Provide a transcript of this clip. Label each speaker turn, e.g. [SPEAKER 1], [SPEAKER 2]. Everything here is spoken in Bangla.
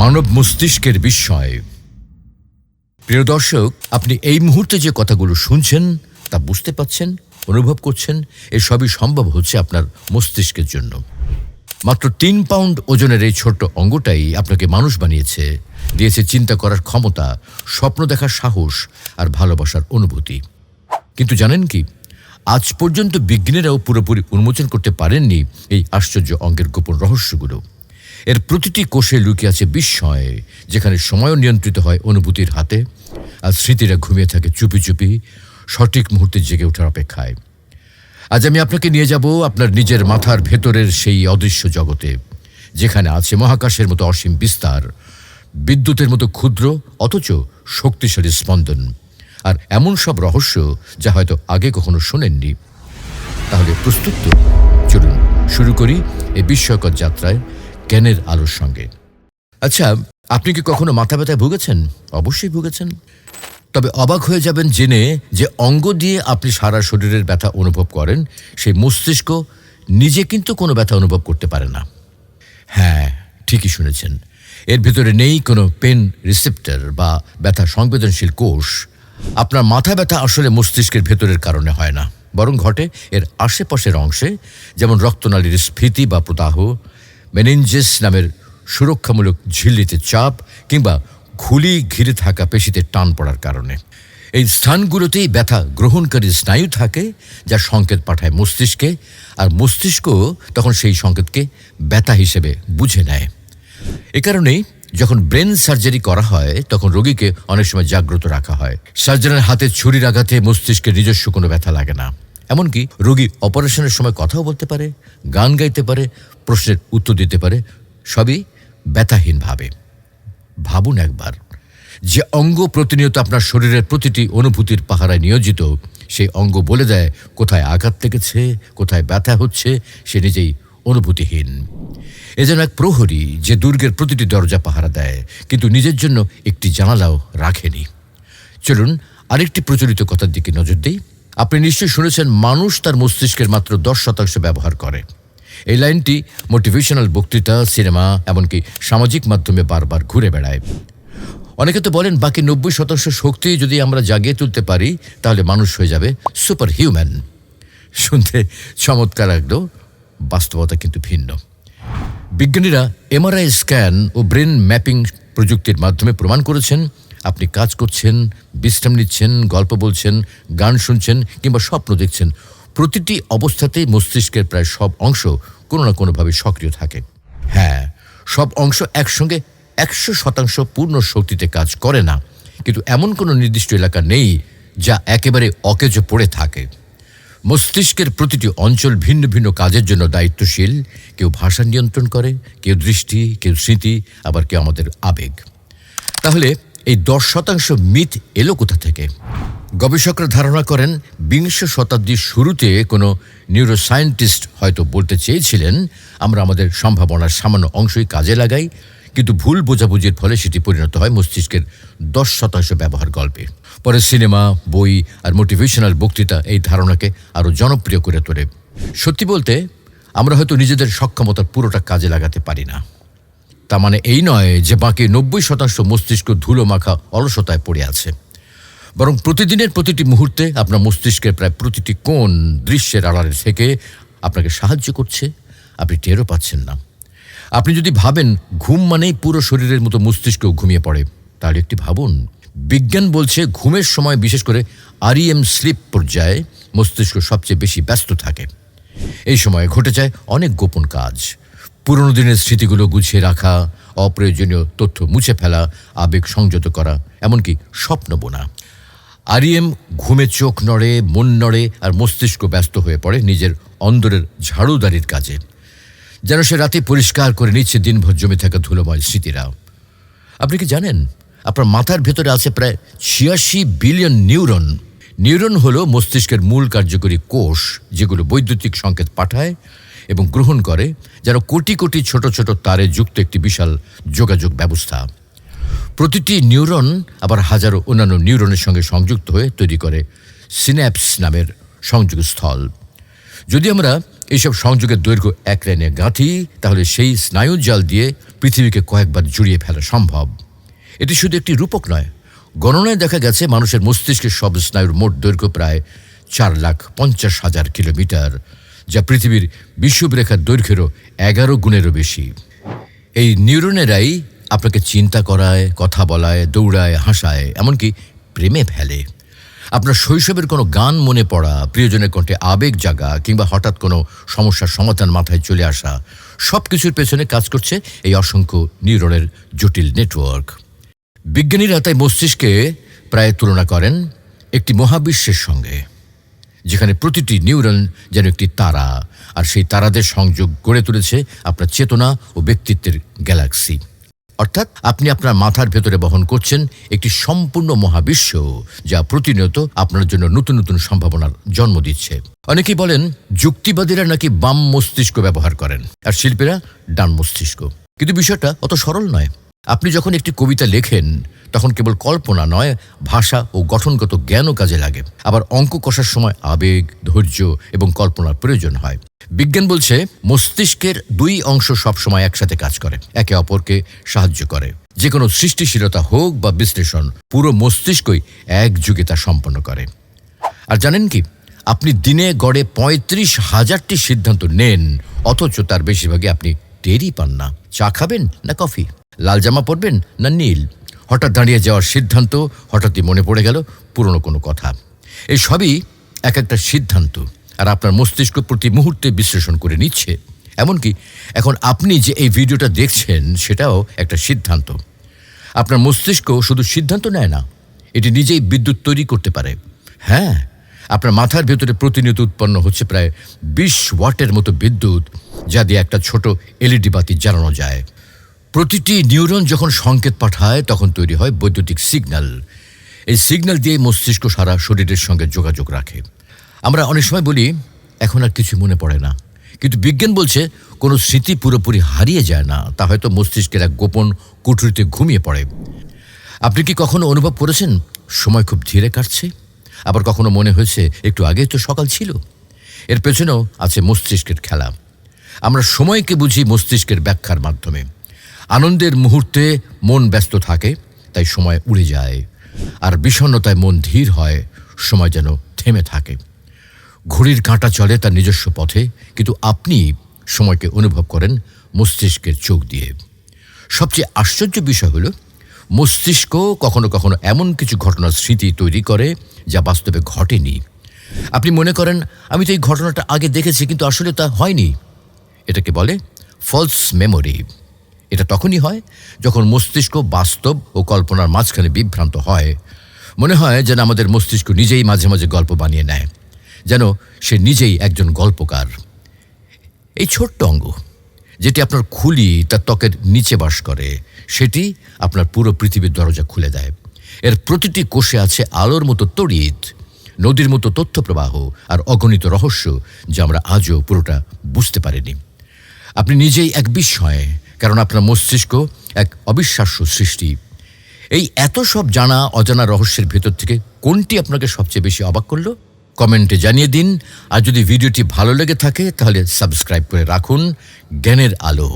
[SPEAKER 1] মানব মস্তিষ্কের বিস্ময় প্রিয় দর্শক, আপনি এই মুহূর্তে যে কথাগুলো শুনছেন, তা বুঝতে পাচ্ছেন, অনুভব করছেন এসবই সম্ভব হচ্ছে আপনার মস্তিষ্কের জন্য। মাত্র তিন পাউন্ড ওজনের এই ছোট্ট অঙ্গটাই আপনাকে মানুষ বানিয়েছে, দিয়েছে চিন্তা করার ক্ষমতা, স্বপ্ন দেখার সাহস আর ভালোবাসার অনুভূতি। কিন্তু জানেন কি, আজ পর্যন্ত বিজ্ঞানীরাও পুরোপুরি উন্মোচন করতে পারেননি এই আশ্চর্য অঙ্গের গোপন রহস্যগুলো। এর প্রতিটি কোষে লুকিয়ে আছে বিস্ময়, যেখানে সময়ও নিয়ন্ত্রিত হয় অনুভূতির হাতে, আর স্মৃতিরা ঘুমিয়ে থাকে চুপি চুপি, সঠিক মুহূর্তে জেগে ওঠার অপেক্ষায়। আজ আমি আপনাকে নিয়ে যাব আপনার নিজের মাথার ভেতরের সেই অদৃশ্য জগতে, যেখানে আছে মহাকাশের মতো অসীম বিস্তার, বিদ্যুতের মতো ক্ষুদ্র, অথচ শক্তিশালী স্পন্দন, আর এমন সব রহস্য যা হয়তো আগে কখনো শোনেননি। তাহলে প্রস্তুত তো? চলুন, শুরু করি এই বিস্ময়কর যাত্রায়। জ্ঞানের আলোর সঙ্গে। আচ্ছা আপনি কি কখনো মাথা ব্যথায় ভুগেছেন? অবশ্যই ভুগেছেন। তবে অবাক হয়ে যাবেন জেনে যে অঙ্গ দিয়ে আপনি সারা শরীরের ব্যথা অনুভব করেন, সেই মস্তিষ্ক নিজে কিন্তু কোনো ব্যথা অনুভব করতে পারে না। হ্যাঁ ঠিকই শুনেছেন। এর ভেতরে নেই কোনো পেন রিসেপ্টার বা ব্যথা সংবেদনশীল কোষ। আপনার মাথা ব্যথা আসলে মস্তিষ্কের ভেতরের কারণে হয় না, বরং ঘটে এর আশেপাশের অংশে, যেমন রক্তনালীর স্ফীতি বা প্রদাহ মেনিনজেস নামের সুরক্ষামূলক ঝিল্লিতে চাপ কিংবা খুলি ঘিরে থাকা পেশিতে টান পড়ার কারণে। এই স্থানগুলোতেই ব্যথা গ্রহণকারী স্নায়ু থাকে, যা সংকেত পাঠায় মস্তিষ্কে, আর মস্তিষ্ক তখন সেই সংকেতকে ব্যথা হিসেবে বুঝে নেয়। এ কারণেই যখন ব্রেন সার্জারি করা হয়, তখন রোগীকে অনেক সময় জাগ্রত রাখা হয়। সার্জনের হাতে ছুরির আঘাতে মস্তিষ্কের নিজস্ব কোনো ব্যথা লাগে না। এমনকি রোগী অপারেশনের সময় কথাও বলতে পারে, গান গাইতে পারে প্রশ্নের উত্তর দিতে পারে, সবই ব্যথাহীনভাবে। ভাবুন একবার, যে অঙ্গ প্রতিনিয়ত আপনার শরীরের প্রতিটি অনুভূতির পাহারায় নিয়োজিত সেই অঙ্গ বলে দেয়, কোথায় আঘাত লেগেছে, কোথায় ব্যথা হচ্ছে, সে নিজেই অনুভূতিহীন। এ যেন এক প্রহরী যে দুর্গের প্রতিটি দরজা পাহারা দেয়, কিন্তু নিজের জন্য একটি জানালাও রাখেনি। চলুন আরেকটি প্রচলিত কথার দিকে নজর দিই। আপনি নিশ্চয়ই শুনেছেন, মানুষ তার মস্তিষ্কের মাত্র দশ শতাংশ ব্যবহার করে। এই লাইনটি মোটিভেশনাল বক্তৃতা, সিনেমা, এমনকি সামাজিক মাধ্যমে বারবার ঘুরে বেড়ায়। অনেকে তো বলেন, বাকি নব্বই শতাংশ শক্তি যদি আমরা জাগিয়ে তুলতে পারি, তাহলে মানুষ হয়ে যাবে সুপার হিউম্যান শুনতে চমৎকার লাগলেও বাস্তবতা কিন্তু ভিন্ন। বিজ্ঞানীরা এমআরআই স্ক্যান ও ব্রেন ম্যাপিং প্রযুক্তির মাধ্যমে প্রমাণ করেছেন, আপনি কাজ করছেন, বিশ্রাম নিচ্ছেন, গল্প বলছেন, গান শুনছেন, কিংবা স্বপ্ন দেখছেন। প্রতিটি অবস্থাতেই মস্তিষ্কের প্রায় সব অংশ কোনো না কোনোভাবে সক্রিয় থাকে। হ্যাঁ সব অংশ একসঙ্গে একশো শতাংশ পূর্ণ শক্তিতে কাজ করে না। কিন্তু এমন কোনো নির্দিষ্ট এলাকা নেই যা একেবারে অকেজ পড়ে থাকে। মস্তিষ্কের প্রতিটি অঞ্চল ভিন্ন ভিন্ন কাজের জন্য দায়িত্বশীল। কেউ ভাষা নিয়ন্ত্রণ করে, কেউ দৃষ্টি, কেউ স্মৃতি, আবার কেউ আমাদের আবেগ। তাহলে এই দশ শতাংশ মিথ এলো কোথা থেকে? গবেষকরা ধারণা করেন বিংশ শতাব্দীর শুরুতে কোনো নিউরোসায়েন্টিস্ট হয়তো বলতে চেয়েছিলেন, আমরা আমাদের সম্ভাবনার সামান্য অংশই কাজে লাগাই, কিন্তু ভুল বোঝাবুঝির ফলে সেটি পরিণত হয় মস্তিষ্কের দশ শতাংশ ব্যবহার গল্পে। পরে সিনেমা, বই আর মোটিভেশনাল বক্তৃতা এই ধারণাকে আরও জনপ্রিয় করে তোলে। সত্যি বলতে, আমরা হয়তো নিজেদের সক্ষমতার পুরোটা কাজে লাগাতে পারি না। তা মানে এই নয় যে বাকি নব্বই শতাংশ মস্তিষ্ক ধুলো মাখা অলসতায় পড়ে আছে। বরং প্রতিদিনের প্রতিটি মুহূর্তে আপনার মস্তিষ্কের প্রায় প্রতিটি কোণ দৃশ্যের আড়ালে থেকে আপনাকে সাহায্য করছে। আপনি টেরও পাচ্ছেন না। আপনি যদি ভাবেন ঘুম মানেই পুরো শরীরের মতো মস্তিষ্কও ঘুমিয়ে পড়ে, তাহলে একটি ভাবুন। বিজ্ঞান বলছে ঘুমের সময় বিশেষ করে আরইএম স্লিপ পর্যায়ে মস্তিষ্ক সবচেয়ে বেশি ব্যস্ত থাকে। এই সময়ে ঘটে যায় অনেক গোপন কাজ। পুরনো দিনের স্মৃতিগুলো গুছিয়ে রাখা, অপ্রয়োজনীয় তথ্য মুছে ফেলা, আবেগ সংযত করা, এমনকি স্বপ্ন বোনা। আরিএম ঘুমে চোখ নড়ে, মন নড়ে আর মস্তিষ্ক ব্যস্ত হয়ে পড়ে নিজের অন্দরের ঝাড়ুদারির কাজে। যেন সে রাতে পরিষ্কার করে নিচ্ছে দিনভর জমে থাকা ধুলোময় স্মৃতিরা আপনি কি জানেন, আপনার মাথার ভেতরে আছে প্রায় ছিয়াশি বিলিয়ন নিউরন। নিউরন হলো মস্তিষ্কের মূল কার্যকরী কোষ যেগুলো বৈদ্যুতিক সংকেত পাঠায় এবং গ্রহণ করে, যেন কোটি কোটি ছোট ছোট তারে যুক্ত একটি বিশাল যোগাযোগ ব্যবস্থা। প্রতিটি নিউরন আবার হাজারো অন্যান্য নিউরনের সঙ্গে সংযুক্ত হয়ে তৈরি করে সিন্যাপস নামের সংযোগস্থল যদি আমরা এইসব সংযোগের দৈর্ঘ্য এক লাইনে গাঁথি, তাহলে সেই স্নায়ু জাল দিয়ে পৃথিবীকে কয়েকবার জুড়িয়ে ফেলা সম্ভব। এটি শুধু একটি রূপক নয়, গণনায় দেখা গেছে মানুষের মস্তিষ্কের সব স্নায়ুর মোট দৈর্ঘ্য প্রায় চার লাখ পঞ্চাশ হাজার কিলোমিটার, যা পৃথিবীর বিষুবরেখার দৈর্ঘ্যেরও এগারো গুণেরও বেশি। এই নিউরনেরাই আপনাকে চিন্তা করায়, কথা বলায়, দৌড়ায়, হাসায়, এমনকি প্রেমে ফেলে। আপনার শৈশবের কোনো গান মনে পড়া, প্রিয়জনের কণ্ঠে আবেগ জাগা, কিংবা হঠাৎ কোনো সমস্যার সমাধান মাথায় চলে আসা সব কিছুর পেছনে কাজ করছে এই অসংখ্য নিউরনের জটিল নেটওয়ার্ক। বিজ্ঞানীরা তাই মস্তিষ্কে প্রায় তুলনা করেন একটি মহাবিশ্বের সঙ্গে, যেখানে প্রতিটি নিউরন যেন একটি তারা, আর সেই তারাদের সংযোগ গড়ে তুলেছে আপনার চেতনা ও ব্যক্তিত্বের গ্যালাক্সি। অর্থাৎ আপনি আপনার মাথার ভেতরে বহন করছেন একটি সম্পূর্ণ মহাবিশ্ব, যা প্রতিনিয়ত আপনার জন্য নতুন নতুন সম্ভাবনার জন্ম দিচ্ছে। অনেকেই বলেন, যুক্তিবাদীরা নাকি বাম মস্তিষ্ক ব্যবহার করেন, আর শিল্পীরা ডান মস্তিষ্ক। কিন্তু বিষয়টা অত সরল নয়। আপনি যখন একটি কবিতা লেখেন, তখন কেবল কল্পনা নয়, ভাষা ও গঠনগত জ্ঞানও কাজে লাগে। আবার অঙ্ক কষার সময় আবেগ, ধৈর্য এবং কল্পনার প্রয়োজন হয়। বিজ্ঞান বলছে, মস্তিষ্কের দুই অংশ সবসময় একসাথে কাজ করে, একে অপরকে সাহায্য করে। যে কোনো সৃষ্টিশীলতা হোক বা বিশ্লেষণ, পুরো মস্তিষ্কই এক যুগে তা সম্পন্ন করে। আর জানেন কি? আপনি দিনে গড়ে পঁয়ত্রিশ হাজারটি সিদ্ধান্ত নেন, অথচ তার বেশিরভাগই আপনি টেরই পান না। চা খাবেন না কফি? লাল জামা পরবেন না নীল? হঠাৎ দাঁড়িয়ে যাওয়ার সিদ্ধান্ত, হঠাৎই মনে পড়ে গেল পুরনো কোনো কথা। এসবই এক একটা সিদ্ধান্ত। আর আপনার মস্তিষ্ক প্রতি মুহূর্তে বিশ্লেষণ করে নিচ্ছে। এমনকি এখন আপনি যে এই ভিডিওটা দেখছেন, সেটাও একটা সিদ্ধান্ত। আপনার মস্তিষ্ক শুধু সিদ্ধান্ত নেয় না, এটি নিজেই বিদ্যুৎ তৈরি করতে পারে। হ্যাঁ আপনার মাথার ভেতরে প্রতিনিয়ত উৎপন্ন হচ্ছে প্রায় বিশ ওয়াটের মতো বিদ্যুৎ, যা দিয়ে একটা ছোট এলইডি বাতি জ্বালানো যায়। প্রতিটি নিউরন যখন সংকেত পাঠায়, তখন তৈরি হয় বৈদ্যুতিক সিগন্যাল। এই সিগন্যাল দিয়ে মস্তিষ্ক সারা শরীরের সঙ্গে যোগাযোগ রাখে। আমরা অনেক সময় বলি, এখন আর কিছু মনে পড়ে না। কিন্তু বিজ্ঞান বলছে, কোনো স্মৃতি পুরোপুরি হারিয়ে যায় না। তা হয়তো মস্তিষ্কের এক গোপন কুঠুরিতে ঘুমিয়ে পড়ে। আপনি কি কখনো অনুভব করেছেন, সময় খুব ধীরে কাটছে? আবার কখনো মনে হয়েছে, একটু আগেই তো সকাল ছিল? এর পেছনেও আছে মস্তিষ্কের খেলা। আমরা সময়কে বুঝি মস্তিষ্কের ব্যাখ্যার মাধ্যমে। আনন্দের মুহূর্তে মন ব্যস্ত থাকে, তাই সময় উড়ে যায়। আর বিষণ্ণতায় মন ধীর হয়, সময় যেন থেমে থাকে। ঘড়ির কাঁটা চলে তার নিজস্ব পথে, কিন্তু আপনি সময়কে অনুভব করেন মস্তিষ্কের চোখ দিয়ে। সবচেয়ে আশ্চর্য বিষয় হলো, মস্তিষ্ক কখনো কখনো এমন কিছু ঘটনার স্মৃতি তৈরি করে যা বাস্তবে ঘটেনি। আপনি মনে করেন, আমি তো এই ঘটনাটা আগে দেখেছি, কিন্তু আসলে তা হয়নি। এটাকে বলে ফলস মেমোরি এটা তখনই হয় যখন মস্তিষ্ক বাস্তব ও কল্পনার মাঝখানে বিভ্রান্ত হয়। মনে হয় যেন আমাদের মস্তিষ্ক নিজেই মাঝে মাঝে গল্প বানিয়ে নেয়। যেন সে নিজেই একজন গল্পকার। এই ছোট্ট অঙ্গ যেটি আপনার খুলি তার ত্বকের নিচে বাস করে, সেটি আপনার পুরো পৃথিবীর দরজা খুলে দেয়। এর প্রতিটি কোষে আছে আলোর মতো তড়িৎ, নদীর মতো তথ্য প্রবাহ আর অগণিত রহস্য যা আমরা আজও পুরোটা বুঝতে পারিনি। আপনি নিজেই এক বিস্ময়, কারণ আপনার মস্তিষ্ক এক অবিশ্বাস্য সৃষ্টি। এই এত সব জানা, অজানা রহস্যের ভেতর থেকে কোনটি আপনাকে সবচেয়ে বেশি অবাক করল? কমেন্টে জানিয়ে দিন। আর যদি ভিডিওটি ভালো লেগে থাকে, তাহলে সাবস্ক্রাইব করে রাখুন। জ্ঞানের আলো।